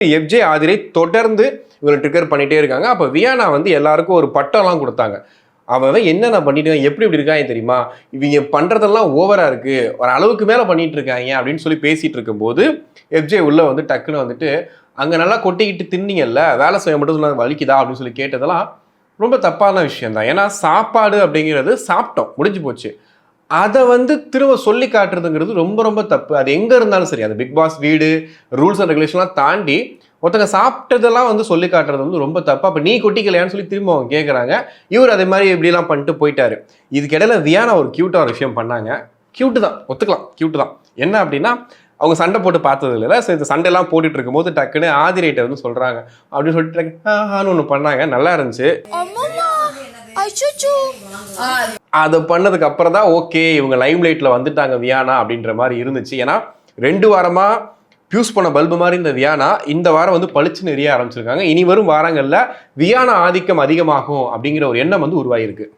FJ Aathirai தொடர்ந்து இவங்களை trigger பண்ணிட்டே இருக்காங்க. அப்போ வியானா வந்து எல்லாருக்கும் ஒரு பட்டம்லாம் கொடுத்தாங்க. அவன் என்னென்ன பண்ணிட்டு எப்படி இப்படி இருக்காங்க தெரியுமா? இவங்க பண்ணுறதெல்லாம் ஓவராக இருக்குது ஒரு அளவுக்கு மேலே பண்ணிகிட்டு இருக்காங்க அப்படின்னு சொல்லி பேசிகிட்டு இருக்கும்போது எஃப்ஜே உள்ளே வந்து டக்குன்னு வந்துட்டு அங்கே நல்லா கொட்டிக்கிட்டு தின்னீங்கல்ல வேலை செய்ய மட்டும் சொன்னா வலிக்குதா? அப்படின்னு சொல்லி கேட்டதெல்லாம் ரொம்ப தப்பான விஷயம் தான் ஏன்னா சாப்பாடு அப்படிங்கிறது சாப்பிட்டோம். முடிஞ்சு போச்சு. அதை வந்து திரும்ப சொல்லி காட்டுறதுங்கிறது ரொம்ப ரொம்ப தப்பு. அது எங்கே இருந்தாலும் சரி. அது பிக் பாஸ் வீடு ரூல்ஸ் அண்ட் ரெகுலேஷன்லாம் தாண்டி ஒருத்தங்க சாப்பிட்டதெல்லாம் வந்து சொல்லி காட்டுறது வந்து ரொம்ப தப்பு. அப்போ நீ கொட்டிக்கலையான்னு சொல்லி திரும்ப அவங்க கேட்குறாங்க இவர் அதே மாதிரி இப்படிலாம் பண்ணிட்டு போயிட்டாரு. இதுக்கிடையில வியானா ஒரு க்யூட்டாக ஒரு விஷயம் பண்ணாங்க. க்யூட்டு தான். ஒத்துக்கலாம். க்யூட்டு தான். என்ன அப்படின்னா அவங்க சண்டை போட்டு பார்த்தது இல்லை சரி இந்த சண்டைலாம் போட்டுட்டு இருக்கும்போது டக்குன்னு ஆதிரைட்ட வந்து சொல்கிறாங்க அப்படின்னு சொல்லிட்டு ஆஹான்னு ஒன்று பண்ணாங்க. நல்லா இருந்துச்சு. அதை பண்ணதுக்கு அப்புறம் தான் ஓகே இவங்க லைம் லைட்ல வந்துட்டாங்க வியானா அப்படின்ற மாதிரி இருந்துச்சு. ஏன்னா ரெண்டு வாரமா பியூஸ் பண்ண பல்பு மாதிரி இந்த வியானா இந்த வாரம் வந்து பளிச்சுன்னு எரிய ஆரம்பிச்சிருக்காங்க. இனி வரும் வாரங்களில் வியானா ஆதிக்கம் அதிகமாகும் அப்படிங்கிற ஒரு எண்ணம் வந்து உருவாயிருக்கு.